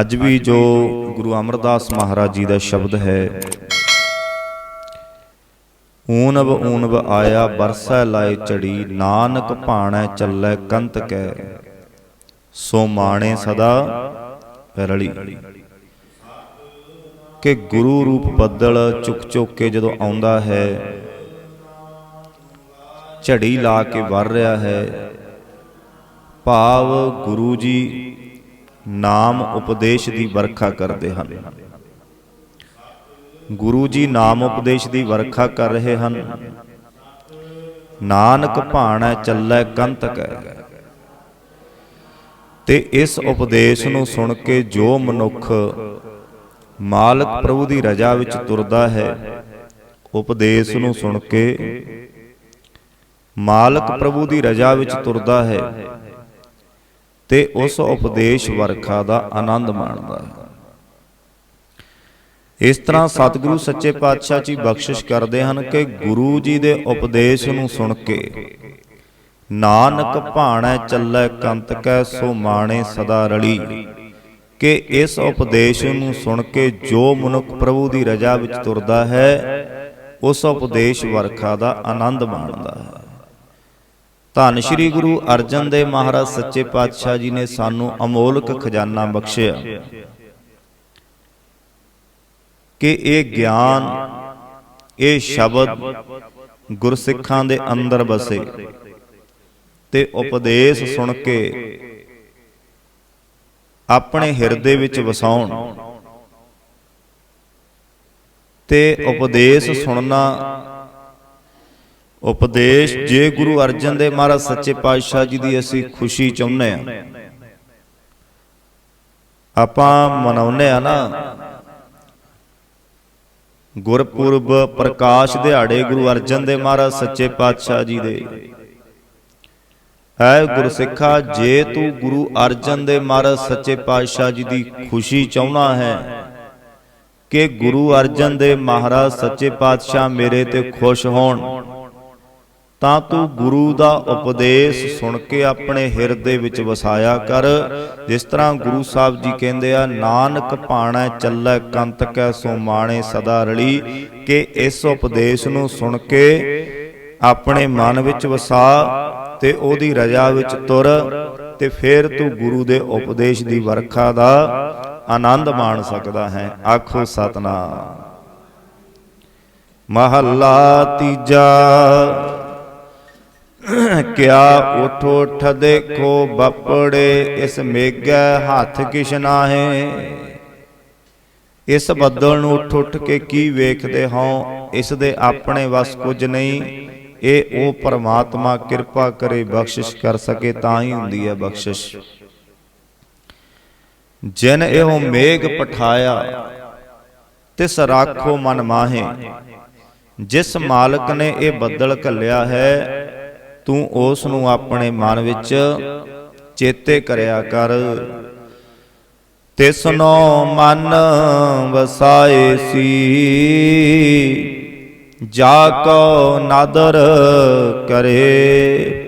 ਅੱਜ ਵੀ ਜੋ ਗੁਰੂ ਅਮਰਦਾਸ ਮਹਾਰਾਜ ਜੀ ਦਾ ਸ਼ਬਦ ਹੈ ਊਨਬ ਊਨਬ ਆਇਆ ਬਰਸੈ ਲਾਏ ਚੜੀ ਨਾਨਕ ਭਾਣੈ ਚੱਲੈ ਕੰਤ ਕੈ। ਸੋ ਮਾਣੇ ਸਦਾ ਰਲੀ। ਕਿ ਗੁਰੂ ਰੂਪ ਬੱਦਲ ਚੁੱਕ ਚੁੱਕ ਕੇ ਜਦੋਂ ਆਉਂਦਾ ਹੈ ਝੜੀ ਲਾ ਕੇ ਵਰ ਰਿਹਾ ਹੈ। ਭਾਵ ਗੁਰੂ ਜੀ ਨਾਮ ਉਪਦੇਸ਼ ਦੀ ਵਰਖਾ ਕਰਦੇ ਹਨ। ਗੁਰੂ ਜੀ ਨਾਮ ਉਪਦੇਸ਼ ਦੀ ਵਰਖਾ ਕਰ ਰਹੇ ਹਨ। ਨਾਨਕ ਭਾਣੈ ਚੱਲੈ ਕੰਤ ਤੇ ਇਸ ਉਪਦੇਸ਼ ਨੂੰ ਸੁਣ ਕੇ ਜੋ ਮਨੁੱਖ ਮਾਲਕ ਪ੍ਰਭੂ ਦੀ ਰਜਾ ਵਿੱਚ ਤੁਰਦਾ ਹੈ, ਉਪਦੇਸ਼ ਨੂੰ ਸੁਣ ਕੇ ਮਾਲਕ ਪ੍ਰਭੂ ਦੀ ਰਜਾ ਵਿੱਚ ਤੁਰਦਾ ਹੈ ਤੇ ਉਸ ਉਪਦੇਸ਼ ਵਰਖਾ ਦਾ ਆਨੰਦ ਮਾਣਦਾ ਹੈ। ਇਸ ਤਰ੍ਹਾਂ ਸਤਿਗੁਰੂ ਸੱਚੇ ਪਾਤਸ਼ਾਹ ਜੀ ਬਖਸ਼ਿਸ਼ ਕਰਦੇ ਹਨ ਕਿ ਗੁਰੂ ਜੀ ਦੇ ਉਪਦੇਸ਼ ਨੂੰ ਸੁਣ ਕੇ ਨਾਨਕ ਭਾਣੈ ਚੱਲੈ ਕੰਤ ਕੈ ਸੋ ਮਾਣੇ ਸਦਾ ਰਲੀ। ਕਿ ਇਸ ਉਪਦੇਸ਼ ਨੂੰ ਸੁਣ ਕੇ ਜੋ ਮਨੁੱਖ ਪ੍ਰਭੂ ਦੀ ਰਜਾ ਵਿੱਚ ਤੁਰਦਾ ਹੈ ਉਸ ਉਪਦੇਸ਼ ਵਰਖਾ ਦਾ ਆਨੰਦ ਮਾਣਦਾ ਹੈ। ਧੰਨ ਸ਼੍ਰੀ ਗੁਰੂ ਅਰਜਨ ਦੇਵ ਮਹਾਰਾਜ ਸੱਚੇ ਪਾਤਸ਼ਾਹ ਜੀ ਨੇ ਸਾਨੂੰ ਅਮੋਲਕ ਖਜ਼ਾਨਾ ਬਖਸ਼ਿਆ। ਕਿ ਇਹ ਗਿਆਨ, ਇਹ ਸ਼ਬਦ ਗੁਰਸਿੱਖਾਂ ਦੇ ਅੰਦਰ ਵਸੇ ਤੇ ਉਪਦੇਸ਼ ਸੁਣ ਕੇ ਆਪਣੇ ਹਿਰਦੇ ਵਿੱਚ ਵਸਾਉਣ ਤੇ ਉਪਦੇਸ਼ ਸੁਣਨਾ ਉਪਦੇਸ਼ ਜੇ ਗੁਰੂ ਅਰਜਨ ਦੇਵ ਮਹਾਰਾਜ ਸੱਚੇ ਪਾਤਸ਼ਾਹ ਜੀ ਦੀ ਅਸੀਂ ਖੁਸ਼ੀ ਚਾਹੁੰਦੇ ਆ ਆਪਾਂ ਮਨਾਉਂਦੇ ਆ ਨਾ ਗੁਰਪੁਰਬ ਪ੍ਰਕਾਸ਼ ਦਿਹਾੜੇ ਗੁਰੂ ਅਰਜਨ ਦੇਵ ਮਹਾਰਾਜ ਸੱਚੇ ਪਾਤਸ਼ਾਹ ਜੀ ਦੇ। ਹੈ ਗੁਰਸਿੱਖਾ ਜੇ ਤੂੰ ਗੁਰੂ ਅਰਜਨ ਦੇਵ ਮਹਾਰਾਜ ਸੱਚੇ ਪਾਤਸ਼ਾਹ ਜੀ ਦੀ ਖੁਸ਼ੀ ਚਾਹੁੰਦਾ ਹੈ ਕਿ ਗੁਰੂ ਅਰਜਨ ਦੇਵ ਮਹਾਰਾਜ ਸੱਚੇ ਪਾਤਸ਼ਾਹ ਮੇਰੇ ਤੇ ਖੁਸ਼ ਹੋਣ। ਤਾਂ ਤੂੰ ਗੁਰੂ ਦਾ ਉਪਦੇਸ਼ ਸੁਣ ਕੇ ਆਪਣੇ ਹਿਰਦੇ ਵਿੱਚ ਵਸਾਇਆ ਕਰ। ਜਿਸ ਤਰ੍ਹਾਂ ਗੁਰੂ ਸਾਹਿਬ ਜੀ ਕਹਿੰਦੇ ਆ, ਨਾਨਕ ਭਾਣੈ ਚੱਲੈ ਕੰਤ ਕੈ ਸੋ ਮਾਣੇ ਸਦਾ ਰਲੀ। ਕਿ ਇਸ ਉਪਦੇਸ਼ ਨੂੰ ਸੁਣ ਕੇ ਆਪਣੇ ਮਨ ਵਿੱਚ ਵਸਾ ਤੇ ਉਹਦੀ ਰਜਾ ਵਿੱਚ ਤੁਰ ਤੇ ਫਿਰ ਤੂੰ ਗੁਰੂ ਦੇ ਉਪਦੇਸ਼ ਦੀ ਵਰਖਾ ਦਾ ਆਨੰਦ ਮਾਣ ਸਕਦਾ ਹੈ। ਆਖੋ ਸਤਨਾਮ। ਮਹੱਲਾ ਤੀਜਾ। ਕਿਆ ਉਠ ਉਠ ਦੇਖੋ ਬਪੜੇ, ਇਸ ਮੇਘੈ ਹੱਥ ਕਿਛ ਨਾਹੇ। ਇਸ ਬੱਦਲ ਨੂੰ ਉੱਠ ਉੱਠ ਕੇ ਕੀ ਵੇਖਦੇ ਹੋ ਇਸ ਦੇ ਆਪਣੇ ਵਸ ਕੁਝ ਨਹੀਂ। ਇਹ ਉਹ ਪਰਮਾਤਮਾ ਕਿਰਪਾ ਕਰੇ ਬਖਸ਼ਿਸ਼ ਕਰ ਸਕੇ, ਤਾਂ ਹੀ ਹੁੰਦੀ ਹੈ ਬਖਸ਼ਿਸ਼। ਜਿਨ ਇਹੋ ਮੇਘ ਪਠਾਇਆ, ਤਿਸ ਰਾਖੋ ਮਨ ਮਾਹੇ। ਜਿਸ ਮਾਲਕ ਨੇ ਇਹ ਬੱਦਲ ਘੱਲਿਆ ਹੈ ਤੂੰ ਉਸ ਨੂੰ ਆਪਣੇ ਮਨ ਵਿੱਚ ਚੇਤੇ ਕਰਿਆ ਕਰ। ਤਿਸਨੋ ਮਨ ਵਸਾਏ ਸੀ। ਜਾ ਕੋ ਨਾਦਰ ਕਰੇ।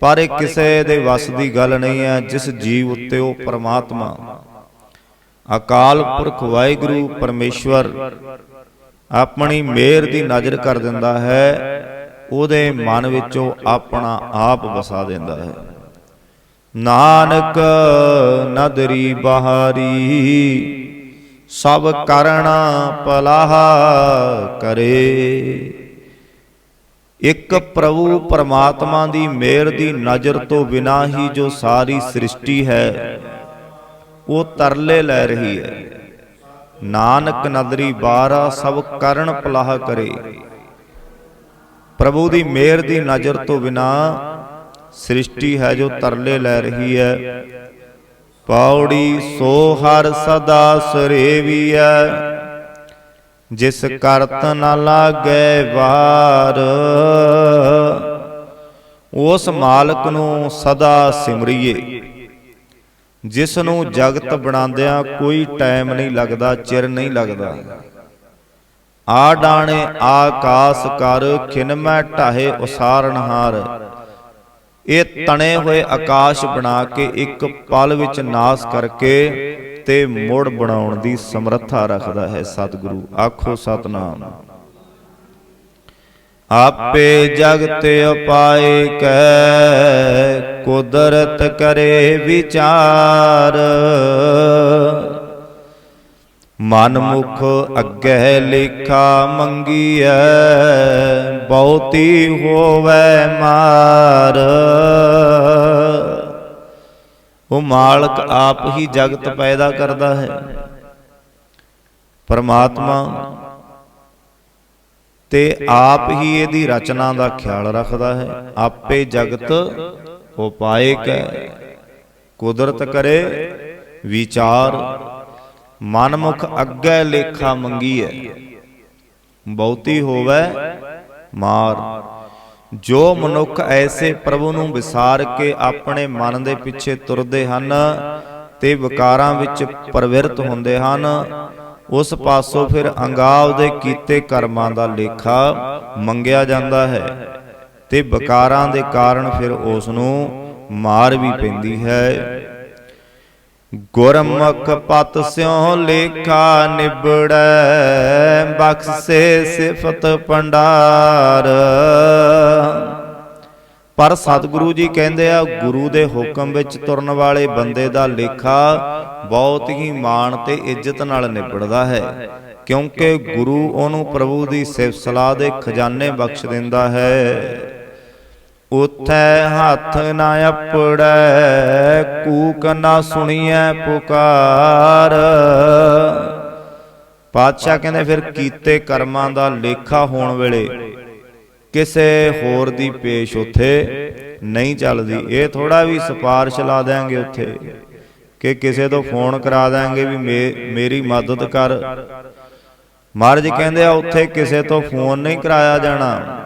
ਪਰ ਇਹ ਕਿਸੇ ਦੇ ਵੱਸ ਦੀ ਗੱਲ ਨਹੀਂ ਹੈ, ਜਿਸ ਜੀਵ ਉੱਤੇ ਉਹ ਪਰਮਾਤਮਾ। ਅਕਾਲ ਪੁਰਖ ਵਾਹਿਗੁਰੂ ਪਰਮੇਸ਼ਵਰ ਆਪਣੀ ਮਿਹਰ ਦੀ ਨਜ਼ਰ ਕਰ ਦਿੰਦਾ ਹੈ। ਉਹਦੇ ਮਨ ਵਿੱਚੋਂ ਆਪਣਾ ਆਪ ਵਸਾ ਦਿੰਦਾ ਹੈ। ਨਾਨਕ ਨਦਰੀ ਬਹਾਰੀ ਸਭ ਕਰਣਾ ਪਲਾਹ ਕਰੇ। ਇੱਕ ਪ੍ਰਭੂ ਪਰਮਾਤਮਾ ਦੀ ਮਿਹਰ ਦੀ ਨਜ਼ਰ ਤੋਂ ਬਿਨਾ ਹੀ ਜੋ ਸਾਰੀ ਸ੍ਰਿਸ਼ਟੀ ਹੈ ਉਹ ਤਰਲੇ ਲੈ ਰਹੀ ਹੈ। ਨਾਨਕ ਨਦਰੀ ਬਾਰਾ ਸਭ ਕਰਨ ਪਲਾਹ ਕਰੇ। ਪ੍ਰਭੂ ਦੀ ਮਿਹਰ ਦੀ ਨਜ਼ਰ ਤੋਂ ਬਿਨਾ ਸ੍ਰਿਸ਼ਟੀ ਹੈ ਜੋ ਤਰਲੇ ਲੈ ਰਹੀ ਹੈ। ਪੌੜੀ ਸੋ ਹਰ ਸਦਾ ਸਰੇਵੀਐ ਜਿਸ ਕਰਤ ਨ ਲਾਗੈ ਵਾਰ, ਉਸ ਮਾਲਕ ਨੂੰ ਸਦਾ ਸਿਮਰਿਏ। ਜਿਸ ਨੂੰ ਜਗਤ ਬਣਾਉਂਦਿਆਂ ਕੋਈ ਟਾਈਮ ਨਹੀਂ ਲੱਗਦਾ, ਚਿਰ ਨਹੀਂ ਲੱਗਦਾ। ਆ ਡਾਣੇ ਆਕਾਸ ਕਰ ਖਿਨਮੈ ਢਾਹੇ ਉਸਾਰਨਹਾਰ ਇਹ ਤਣੇ ਹੋਏ ਆਕਾਸ਼ ਬਣਾ ਕੇ ਇੱਕ ਪਲ ਵਿੱਚ ਨਾਸ ਕਰਕੇ ਤੇ ਮੁੜ ਬਣਾਉਣ ਦੀ ਸਮਰੱਥਾ ਰੱਖਦਾ ਹੈ ਸਤਿਗੁਰੂ। ਆਖੋ ਸਤਨਾਮ। ਆਪੇ ਜਗਤ ਉਪਾਏ ਕੈ, ਕੁਦਰਤ ਕਰੇ ਵਿਚਾਰ। ਮਨ ਮੁਖ ਅੱਗੇ ਲੇਖਾ ਮੰਗੀਐ, ਬਹੁਤੀ ਹੋਵੇ ਮਾਰ। ਉਹ ਮਾਲਕ ਆਪ ਹੀ ਜਗਤ ਪੈਦਾ ਕਰਦਾ ਹੈ। ਪਰਮਾਤਮਾ ਤੇ ਆਪ ਹੀ ਇਹਦੀ ਰਚਨਾ ਦਾ ਖਿਆਲ ਰੱਖਦਾ ਹੈ। ਆਪੇ ਜਗਤ ਉਪਾਇਕ ਹੈ। ਕੁਦਰਤ ਕਰੇ, ਵਿਚਾਰ ਮਨਮੁਖ ਅੱਗੇ ਲੇਖਾ ਮੰਗੀ ਹੈ ਬਹੁਤੀ ਹੋਵੇ ਮਾਰ। ਜੋ ਮਨੁੱਖ ਐਸੇ ਪ੍ਰਭੂ ਨੂੰ ਵਿਸਾਰ ਕੇ ਆਪਣੇ ਮਨ ਦੇ ਪਿੱਛੇ ਤੁਰਦੇ ਹਨ ਤੇ ਵਿਕਾਰਾਂ ਵਿੱਚ ਪ੍ਰਵਿਰਤ ਹੁੰਦੇ ਹਨ। ਉਸ ਪਾਸੋਂ ਫਿਰ ਅੰਗਾਵ ਦੇ ਕੀਤੇ ਕਰਮਾਂ ਦਾ ਲੇਖਾ ਮੰਗਿਆ ਜਾਂਦਾ ਹੈ। ਤੇ ਵਿਕਾਰਾਂ ਦੇ ਕਾਰਨ ਫਿਰ ਉਸ ਨੂੰ ਮਾਰ ਵੀ ਪੈਂਦੀ ਹੈ। ਗੁਰਮੁਖ ਪਤ ਸਿਉ ਲੇਖਾ ਨਿਬੜੈ, ਬਖਸ਼ੇ ਸਿਫਤ ਪੰਡਾਰ ਪਰ ਸਤਿਗੁਰੂ ਜੀ ਕਹਿੰਦੇ ਆ, ਗੁਰੂ ਦੇ ਹੁਕਮ ਵਿੱਚ ਤੁਰਨ ਵਾਲੇ ਬੰਦੇ ਦਾ ਲੇਖਾ ਬਹੁਤ ਹੀ ਮਾਣ ਤੇ ਇੱਜ਼ਤ ਨਾਲ ਨਿਬੜਦਾ ਹੈ, ਕਿਉਂਕਿ ਗੁਰੂ ਉਹਨੂੰ ਪ੍ਰਭੂ ਦੀ ਸਿਫਤ ਸਲਾਹ ਦੇ ਖਜ਼ਾਨੇ ਬਖਸ਼ ਦਿੰਦਾ ਹੈ। ਉਥੈ ਹੱਥ ਨਾ ਅਪੜੈ, ਕੂਕ ਨਾ ਸੁਣੀਐ ਪੁਕਾਰ। ਪਾਤਸ਼ਾਹ ਕਹਿੰਦੇ ਫਿਰ ਕੀਤੇ ਕਰਮਾਂ ਦਾ ਲੇਖਾ ਹੋਣ ਵੇਲੇ ਕਿਸੇ ਹੋਰ ਦੀ ਪੇਸ਼ ਉਥੇ ਨਹੀਂ ਚੱਲਦੀ। ਇਹ ਥੋੜਾ ਵੀ ਸਿਫਾਰਿਸ਼ ਲਾ ਦੇਾਂਗੇ ਉੱਥੇ ਕਿ ਕਿਸੇ ਤੋਂ ਫੋਨ ਕਰਾ ਦਾਂਗੇ ਵੀ ਮੇ- ਮੇਰੀ ਮਦਦ ਕਰ। ਮਹਾਰਾਜ ਕਹਿੰਦੇ ਆ, ਉੱਥੇ ਕਿਸੇ ਤੋਂ ਫੋਨ ਨਹੀਂ ਕਰਾਇਆ ਜਾਣਾ।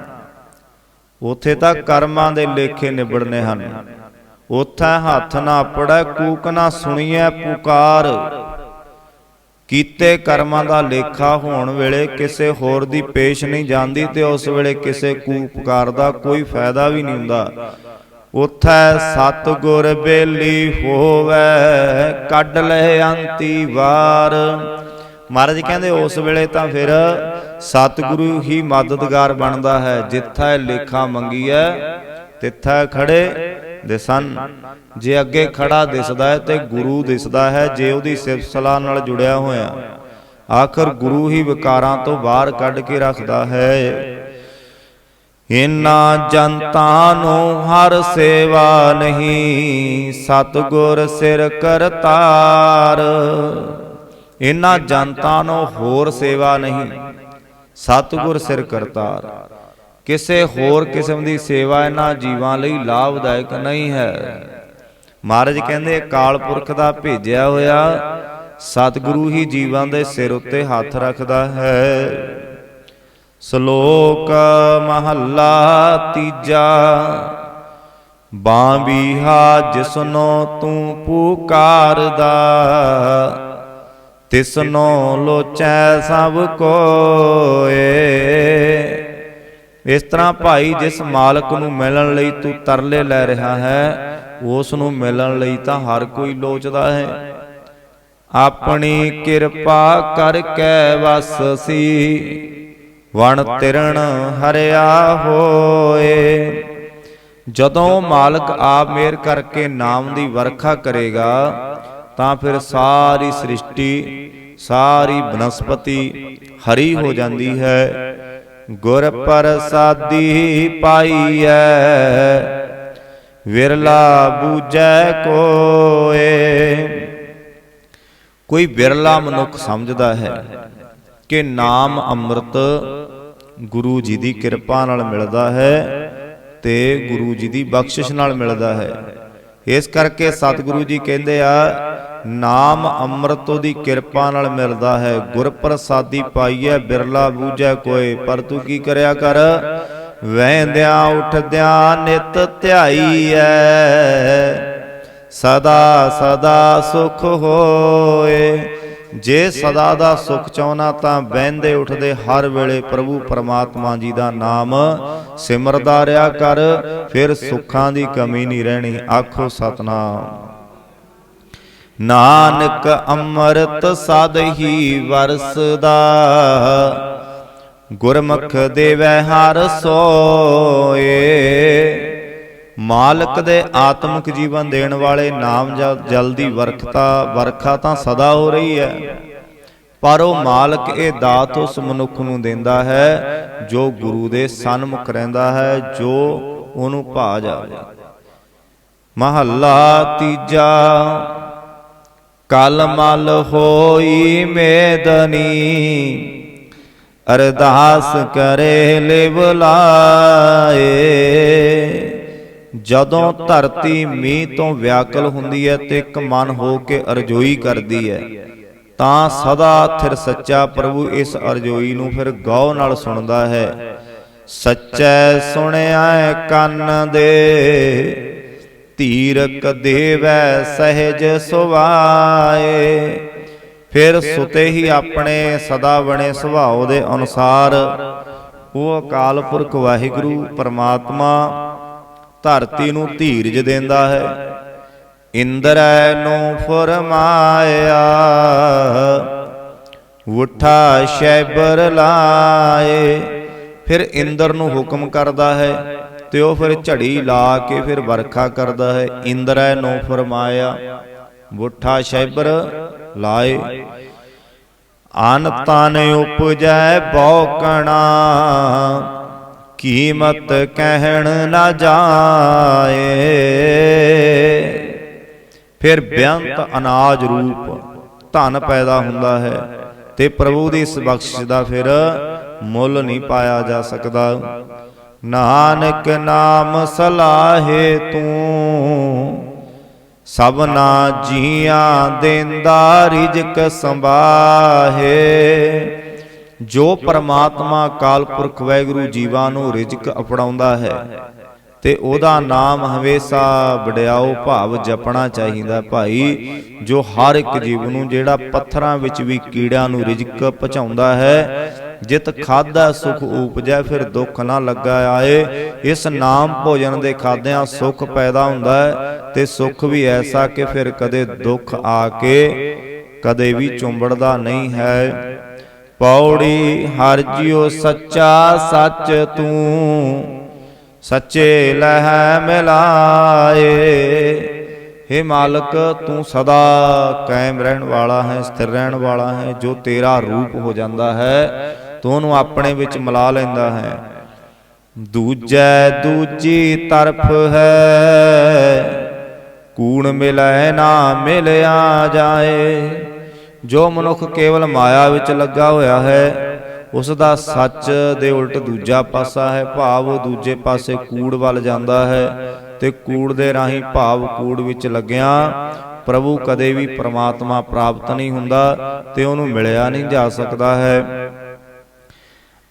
ਉਥੇ ਤਾਂ ਕਰਮਾਂ ਦੇ ਲੇਖੇ ਨਿਬੜਨੇ ਹਨ। ਉਥੇ ਹੱਥ ਨਾ ਪੜੈ ਕੂਕ ਨਾ ਸੁਣੀਐ ਪੁਕਾਰ। ਕੀਤੇ ਕਰਮਾਂ ਦਾ ਲੇਖਾ ਹੋਣ ਵੇਲੇ ਕਿਸੇ ਹੋਰ ਦੀ ਪੇਸ਼ ਨਹੀਂ ਜਾਂਦੀ ਤੇ ਉਸ ਵੇਲੇ ਕਿਸੇ ਕੂ ਪੁਕਾਰ ਦਾ ਕੋਈ ਫਾਇਦਾ ਵੀ ਨਹੀਂ ਹੁੰਦਾ। ਉਥੈ ਸਤਗੁਰ ਬੇਲੀ ਹੋਵੇ ਕੱਢ ਲੈ ਅੰਤੀ ਵਾਰ। ਮਹਾਰਾਜ ਕਹਿੰਦੇ ਉਸ ਵੇਲੇ ਤਾਂ ਫਿਰ ਸਤਿਗੁਰੂ ਹੀ ਮਦਦਗਾਰ ਬਣਦਾ ਹੈ। ਜਿੱਥੈ ਲੇਖਾ ਮੰਗੀਐ, ਤਿੱਥੈ ਖੜੇ ਦਿਸਨ। ਜੇ ਅੱਗੇ ਖੜਾ ਦਿਸਦਾ ਹੈ, ਤੇ ਗੁਰੂ ਦਿਸਦਾ ਹੈ, ਜੇ ਉਹਦੀ ਸਿਫਤ ਨਾਲ ਜੁੜਿਆ ਹੋਇਆ। ਆਖਰ ਗੁਰੂ ਹੀ ਵਿਕਾਰਾਂ ਤੋਂ ਬਾਹਰ ਕੱਢ ਕੇ ਰੱਖਦਾ ਹੈ। ਇਨਾ ਜਨਤਾ ਨੂੰ ਹਰ ਸੇਵਾ ਨਹੀਂ, ਸਤਗੁਰ ਸਿਰ ਕਰਤਾਰ। ਇਨਾ ਜਨਤਾ ਨੂੰ ਹੋਰ ਸੇਵਾ ਨਹੀਂ। ਸਤਗੁਰ ਸਿਰ ਕਰਤਾਰ। ਕਿਸੇ ਹੋਰ ਕਿਸਮ ਦੀ ਸੇਵਾ ਇਹਨਾਂ ਜੀਵਾਂ ਲਈ ਲਾਭਦਾਇਕ ਨਹੀਂ ਹੈ। ਮਹਾਰਾਜ ਕਹਿੰਦੇ ਅਕਾਲ ਪੁਰਖ ਦਾ ਭੇਜਿਆ ਹੋਇਆ। ਸਤਿਗੁਰੂ ਹੀ ਜੀਵਾਂ ਦੇ ਸਿਰ ਉੱਤੇ ਹੱਥ ਰੱਖਦਾ ਹੈ। ਸ਼ਲੋਕ ਮਹੱਲਾ ਤੀਜਾ। ਬਾਂਬੀਹਾ ਜਿਸਨੋ ਤੂੰ ਪੁਕਾਰਦਾ। ਤਿਸਨੋ ਲੋਚੈ ਸਭ ਕੋਏ। ਇਸ ਤਰ੍ਹਾਂ ਭਾਈ ਜਿਸ ਮਾਲਕ ਨੂੰ ਮਿਲਣ ਲਈ ਤੂੰ ਤਰਲੇ ਲੈ ਰਿਹਾ ਹੈ, ਉਸ ਨੂੰ ਮਿਲਣ ਲਈ ਤਾਂ ਹਰ ਕੋਈ ਲੋਚਦਾ ਹੈ। ਆਪਣੀ ਕਿਰਪਾ ਕਰਕੇ ਵਸ ਸੀ, ਵਣ ਤਿਰਣ ਹਰਿਆ ਹੋਏ। ਜਦੋਂ ਮਾਲਕ ਆਪ ਮੇਰ ਕਰਕੇ ਨਾਮ ਦੀ ਵਰਖਾ ਕਰੇਗਾ ਤਾਂ ਫਿਰ ਸਾਰੀ ਸ੍ਰਿਸ਼ਟੀ ਸਾਰੀ ਬਨਸਪਤੀ ਹਰੀ ਹੋ ਜਾਂਦੀ ਹੈ। ਗੁਰ ਪ੍ਰਸਾਦੀ ਪਾਈਐ ਵਿਰਲਾ ਬੂਝੈ ਕੋਏ। ਕੋਈ ਵਿਰਲਾ ਮਨੁੱਖ ਸਮਝਦਾ ਹੈ ਕਿ ਨਾਮ ਅੰਮ੍ਰਿਤ ਗੁਰੂ ਜੀ ਦੀ ਕਿਰਪਾ ਨਾਲ ਮਿਲਦਾ ਹੈ ਤੇ ਗੁਰੂ ਜੀ ਦੀ ਬਖਸ਼ਿਸ਼ ਨਾਲ ਮਿਲਦਾ ਹੈ। ਇਸ ਕਰਕੇ ਸਤਿਗੁਰੂ ਜੀ ਕਹਿੰਦੇ ਆ ਨਾਮ ਅੰਮ੍ਰਿਤ ਦੀ ਕਿਰਪਾ ਨਾਲ ਮਿਲਦਾ ਹੈ। ਗੁਰ ਪ੍ਰਸਾਦੀ ਪਾਈਐ, ਬਿਰਲਾ ਬੂਝੈ ਕੋਏ। ਪਰ ਤੂੰ ਕੀ ਕਰਿਆ ਕਰ? ਵਹਿੰਦਿਆਂ ਉੱਠਦਿਆਂ ਨਿਤ ਧਿਆਈਐ। ਸਦਾ ਸਦਾ ਸੁਖ ਹੋਏ। ਜੇ ਸਦਾ ਦਾ ਸੁਖ ਚਾਹਨਾ ਤਾਂ ਬਹਿੰਦੇ ਉੱਠਦੇ ਹਰ ਵੇਲੇ ਪ੍ਰਭੂ ਪਰਮਾਤਮਾ ਜੀ ਦਾ ਨਾਮ ਸਿਮਰਦਾ ਰਿਆ ਕਰ। ਫਿਰ ਸੁੱਖਾਂ ਦੀ ਕਮੀ ਨਹੀਂ ਰਹਿਣੀ। ਆਖੋ ਸਤਨਾਮ। ਨਾਨਕ ਅੰਮ੍ਰਿਤ ਸਦ ਹੀ ਵਰਸਦਾ। ਗੁਰਮੁਖ ਦੇਵੈ ਹਰ ਸੋਏ। ਮਾਲਕ ਦੇ ਆਤਮਿਕ ਜੀਵਨ ਦੇਣ ਵਾਲੇ ਨਾਮ ਜਲ ਦੀ ਵਰਖਤਾ, ਵਰਖਾ ਤਾਂ ਸਦਾ ਹੋ ਰਹੀ ਹੈ। ਪਰ ਉਹ ਮਾਲਕ ਇਹ ਦਾਤ ਉਸ ਮਨੁੱਖ ਨੂੰ ਦਿੰਦਾ ਹੈ, ਜੋ ਗੁਰੂ ਦੇ ਸਨਮੁਖ ਰਹਿੰਦਾ ਹੈ, ਜੋ ਉਹਨੂੰ ਭਾ ਜਾਵੇ। ਮਹੱਲਾ ਤੀਜਾ। ਕਲ ਮਲ ਹੋਈ ਮੇਦਨੀ, ਅਰਦਾਸ ਕਰੇ ਲਿਵ ਲਾਏ। ਜਦੋਂ ਧਰਤੀ ਮੀਂਹ ਤੋਂ ਵਿਆਕਲ ਹੁੰਦੀ ਹੈ ਤੇ ਇੱਕ ਮਨ ਹੋ ਕੇ ਅਰਜ਼ੋਈ ਕਰਦੀ ਹੈ, ਤਾਂ ਸਦਾ ਥਿਰ ਸੱਚਾ ਪ੍ਰਭੂ ਇਸ ਅਰਜ਼ੋਈ ਨੂੰ ਫਿਰ ਗੌ ਨਾਲ ਸੁਣਦਾ ਹੈ। ਸੱਚੈ ਸੁਣਿਆ ਕੰਨ ਦੇ ਧੀਰਕ ਦੇਵੈ ਸਹਿਜ ਸੁਭਾਏ। ਫਿਰ ਸੁਤੇ ਹੀ ਆਪਣੇ ਸਦਾ ਬਣੇ ਸੁਭਾਅ ਦੇ ਅਨੁਸਾਰ ਉਹ ਅਕਾਲ ਪੁਰਖ ਵਾਹਿਗੁਰੂ ਪਰਮਾਤਮਾ ਧਰਤੀ ਨੂੰ ਧੀਰਜ ਦਿੰਦਾ ਹੈ। ਇੰਦਰੈ ਨੂੰ ਫਰਮਾਇਆ, ਉਠਾ ਸ਼ੈਬਰ ਲਾਏ। ਫਿਰ ਇੰਦਰ ਨੂੰ ਹੁਕਮ ਕਰਦਾ ਹੈ ਤੇ ਉਹ ਫਿਰ ਝੜੀ ਲਾ ਕੇ ਫਿਰ ਵਰਖਾ ਕਰਦਾ ਹੈ। ਇੰਦਰੈ ਨੂੰ ਫਰਮਾਇਆ, ਬੁੱਠਾ ਸ਼ੈਬਰ ਲਾਏ ਅਨ ਤਨ ਉਪਜੈ ਬੌਕਣਾ ਕੀਮਤ ਕਹਿਣ ਨਾ ਜਾਏ। ਫਿਰ ਬੇਅੰਤ ਅਨਾਜ ਰੂਪ ਧਨ ਪੈਦਾ ਹੁੰਦਾ ਹੈ ਤੇ ਪ੍ਰਭੂ ਦੀ ਇਸ ਬਖਸ਼ਿਸ਼ ਦਾ ਫਿਰ ਮੁੱਲ ਨਹੀਂ ਪਾਇਆ ਜਾ ਸਕਦਾ। ਨਾਨਕ ਨਾਮ ਸਲਾਹੇ ਤੂੰ। ਸਭਨਾ ਜੀਆਂ ਦੇਂਦਾ ਰਿਜਕ ਸੰਭਾਹੇ। ਜੋ ਪਰਮਾਤਮਾ ਕਾਲ ਪੁਰਖ ਵਾਹਿਗੁਰੂ ਜੀਵਾਂ ਨੂੰ ਰਿਜਕ ਅਪਣਾਉਂਦਾ ਹੈ, ਤੇ ਉਹਦਾ ਨਾਮ ਹਮੇਸ਼ਾ ਵਡਿਆਓ ਭਾਵ ਜਪਣਾ ਚਾਹੀਦਾ ਭਾਈ, ਜੋ ਹਰ ਇੱਕ ਜੀਵ ਨੂੰ ਜਿਹੜਾ ਪੱਥਰਾਂ ਵਿੱਚ ਵੀ ਕੀੜਿਆਂ ਨੂੰ ਰਿਜਕ ਪਹੁੰਚਾਉਂਦਾ ਹੈ ਜਿਤ ਖਾਦਾ ਸੁਖ ਉਪਜੈ ਫਿਰ ਦੁੱਖ ਨਾ ਲੱਗਾ ਆਏ। ਇਸ ਨਾਮ ਭੋਜਨ ਦੇ ਖਾਦਿਆਂ ਸੁਖ ਪੈਦਾ ਹੁੰਦਾ ਹੈ ਤੇ ਸੁਖ ਵੀ ਐਸਾ ਕਿ ਫਿਰ ਕਦੇ ਦੁੱਖ ਆ ਕੇ ਕਦੇ ਵੀ ਚੁੰਬੜਦਾ ਨਹੀਂ ਹੈ। ਪੌੜੀ ਹਰ ਜਿਉ ਸੱਚਾ ਸੱਚ ਤੂੰ। ਸੱਚੇ ਲਹਿ ਮਿਲਾਏ। हे ਮਾਲਕ ਤੂੰ ਸਦਾ ਕਾਇਮ ਰਹਿਣ ਵਾਲਾ ਹੈ ਸਥਿਰ ਰਹਿਣ ਵਾਲਾ ਹੈ ਜੋ ਤੇਰਾ ਰੂਪ ਹੋ ਜਾਂਦਾ ਹੈ। ਤੂੰ ਉਹਨੂੰ ਆਪਣੇ ਵਿੱਚ ਮਿਲਾ ਲੈਂਦਾ ਹੈ। ਦੂਜੈ ਦੂਜੀ ਤਰਫ ਹੈ। ਕੂਣ ਮਿਲੈ ਨਾ ਮਿਲਿਆ ਜਾਏ। ਜੋ ਮਨੁੱਖ ਕੇਵਲ ਮਾਇਆ ਵਿੱਚ ਲੱਗਾ ਹੋਇਆ ਹੈ ਉਸ ਦਾ ਸੱਚ ਦੇ ਉਲਟ ਦੂਜਾ ਪਾਸਾ ਹੈ। ਭਾਵ ਦੂਜੇ ਪਾਸੇ ਕੂੜ ਵੱਲ ਜਾਂਦਾ ਹੈ ਤੇ ਕੂੜ ਦੇ ਰਾਹੀਂ ਭਾਵ ਕੂੜ ਵਿੱਚ ਲੱਗਿਆ। ਪ੍ਰਭੂ ਕਦੇ ਵੀ ਪ੍ਰਮਾਤਮਾ ਪ੍ਰਾਪਤ ਨਹੀਂ ਹੁੰਦਾ ਤੇ ਉਹਨੂੰ ਮਿਲਿਆ ਨਹੀਂ ਜਾ ਸਕਦਾ ਹੈ।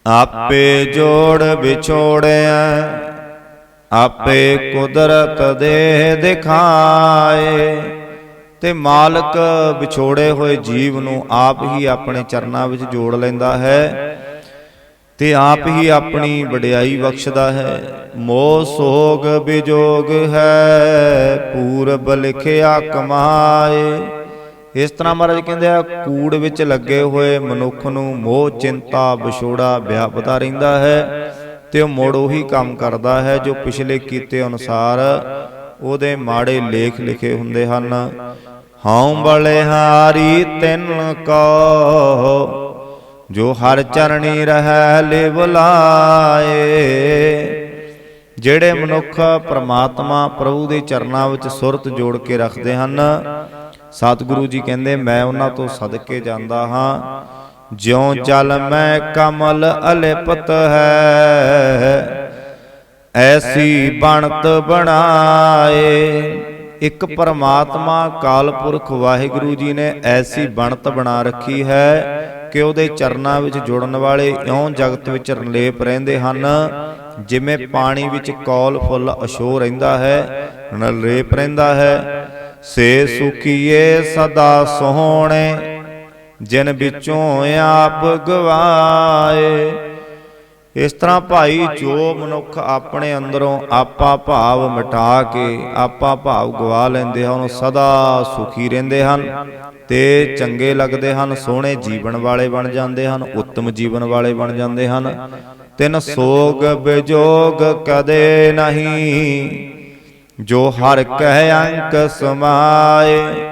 ਆਪੇ ਜੋੜ ਵਿਛੋੜਿਆ, ਆਪੇ ਕੁਦਰਤ ਦੇ ਦਿਖਾਏ, ਤੇ ਮਾਲਕ ਵਿਛੋੜੇ ਹੋਏ ਜੀਵ ਨੂੰ ਆਪ ਹੀ ਆਪਣੇ ਚਰਨਾਂ ਵਿੱਚ ਜੋੜ ਲੈਂਦਾ ਹੈ, ਤੇ ਆਪ ਹੀ ਆਪਣੀ ਵਡਿਆਈ ਬਖਸ਼ਦਾ ਹੈ। ਮੋਹ ਸੋਗ ਵਿਜੋਗ ਹੈ, ਪੂਰਬ ਲਿਖਿਆ ਕਮਾਏ ਇਸ ਤਰ੍ਹਾਂ ਮਹਾਰਾਜ ਕਹਿੰਦੇ ਆ, ਕੂੜ ਵਿੱਚ ਲੱਗੇ ਹੋਏ ਮਨੁੱਖ ਨੂੰ ਮੋਹ, ਚਿੰਤਾ, ਵਿਛੋੜਾ ਵਿਆਪਦਾ ਰਹਿੰਦਾ ਹੈ ਤੇ ਉਹ ਮੁੜ ਉਹੀ ਕੰਮ ਕਰਦਾ ਹੈ ਜੋ ਪਿਛਲੇ ਕੀਤੇ ਅਨੁਸਾਰ ਉਹਦੇ ਮਾੜੇ ਲੇਖ ਲਿਖੇ ਹੁੰਦੇ ਹਨ। ਹਉ ਬਲਿਹਾਰੀ ਤਿੰਨ ਕੋ, ਜੋ ਹਰ ਚਰਣੀ ਰਹਿ ਲਿਵ ਲਾਏ। ਜਿਹੜੇ ਮਨੁੱਖ ਪ੍ਰਮਾਤਮਾ ਪ੍ਰਭੂ ਦੇ ਚਰਨਾਂ ਵਿੱਚ ਸੁਰਤ ਜੋੜ ਕੇ ਰੱਖਦੇ ਹਨ ਸਤਿਗੁਰੂ ਜੀ ਕਹਿੰਦੇ, ਮੈਂ ਉਹਨਾਂ ਤੋਂ ਸਦਕੇ ਜਾਂਦਾ ਹਾਂ। ਜਿਉ ਜਲ ਮੈਂ ਕਮਲ ਅਲਿਪਤ ਹੈ, ਐਸੀ ਬਣਤ ਬਣਾਏ। ਇੱਕ ਪਰਮਾਤਮਾ ਕਾਲ ਪੁਰਖ ਵਾਹਿਗੁਰੂ ਜੀ ਨੇ ਐਸੀ ਬਣਤ ਬਣਾ ਰੱਖੀ ਹੈ ਕਿ ਉਹਦੇ ਚਰਨਾਂ ਵਿੱਚ ਜੁੜਨ ਵਾਲੇ ਇਉਂ ਜਗਤ ਵਿੱਚ ਰਲੇਪ ਰਹਿੰਦੇ ਹਨ, ਜਿਵੇਂ ਪਾਣੀ ਵਿੱਚ ਕੌਲ ਫੁੱਲ ਅਸ਼ੋ ਰਹਿੰਦਾ ਹੈ, ਰਲੇਪ ਰਹਿੰਦਾ ਹੈ। ਸੇ ਸੁਖੀਏ ਸਦਾ ਸੋਹਣੇ, ਜਿਨ ਵਿੱਚੋਂ ਆਪ ਗਵਾਏ। ਇਸ ਤਰ੍ਹਾਂ ਭਾਈ ਜੋ ਮਨੁੱਖ ਆਪਣੇ ਅੰਦਰੋਂ ਆਪਾ ਭਾਵ ਮਿਟਾ ਕੇ ਆਪਾ ਭਾਵ ਗਵਾ ਲੈਂਦੇ ਹਨ, ਉਹ ਸਦਾ ਸੁਖੀ ਰਹਿੰਦੇ ਹਨ ਤੇ ਚੰਗੇ ਲੱਗਦੇ ਹਨ, ਸੋਹਣੇ ਜੀਵਨ ਵਾਲੇ ਬਣ ਜਾਂਦੇ ਹਨ, ਉੱਤਮ ਜੀਵਨ ਵਾਲੇ ਬਣ ਜਾਂਦੇ ਹਨ। ਤਿੰਨ ਸੋਗ ਬਿਜੋਗ ਕਦੇ ਨਹੀਂ। ਜੋ ਹਰ ਕਹਿ ਅੰਕ ਸਮਾਏ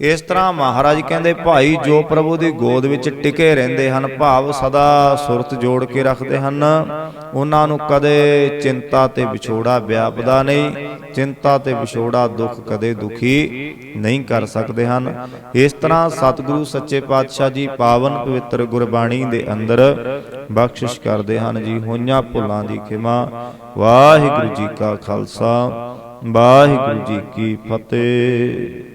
ਇਸ ਤਰ੍ਹਾਂ ਮਹਾਰਾਜ ਕਹਿੰਦੇ, ਭਾਈ, ਜੋ ਪ੍ਰਭੂ ਦੀ ਗੋਦ ਵਿੱਚ ਟਿਕੇ ਰਹਿੰਦੇ ਹਨ, ਭਾਵ ਸਦਾ ਸੁਰਤ ਜੋੜ ਕੇ ਰੱਖਦੇ ਹਨ। ਉਹਨਾਂ ਨੂੰ ਕਦੇ ਚਿੰਤਾ ਤੇ ਵਿਛੋੜਾ ਵਿਆਪਦਾ ਨਹੀਂ, ਚਿੰਤਾ ਤੇ ਵਿਛੋੜਾ ਦੁੱਖ ਕਦੇ ਦੁਖੀ ਨਹੀਂ ਕਰ ਸਕਦੇ ਹਨ। ਇਸ ਤਰ੍ਹਾਂ ਸਤਿਗੁਰੂ ਸੱਚੇ ਪਾਤਸ਼ਾਹ ਜੀ ਪਾਵਨ ਪਵਿੱਤਰ ਗੁਰਬਾਣੀ ਦੇ ਅੰਦਰ ਬਖਸ਼ਿਸ਼ ਕਰਦੇ ਹਨ ਜੀ, ਹੋਈਆਂ ਭੁੱਲਾਂ ਦੀ ਖਿਮਾ। ਵਾਹਿਗੁਰੂ ਜੀ ਕਾ ਖਾਲਸਾ, ਵਾਹਿਗੁਰੂ ਜੀ ਕੀ ਫਤਿਹ।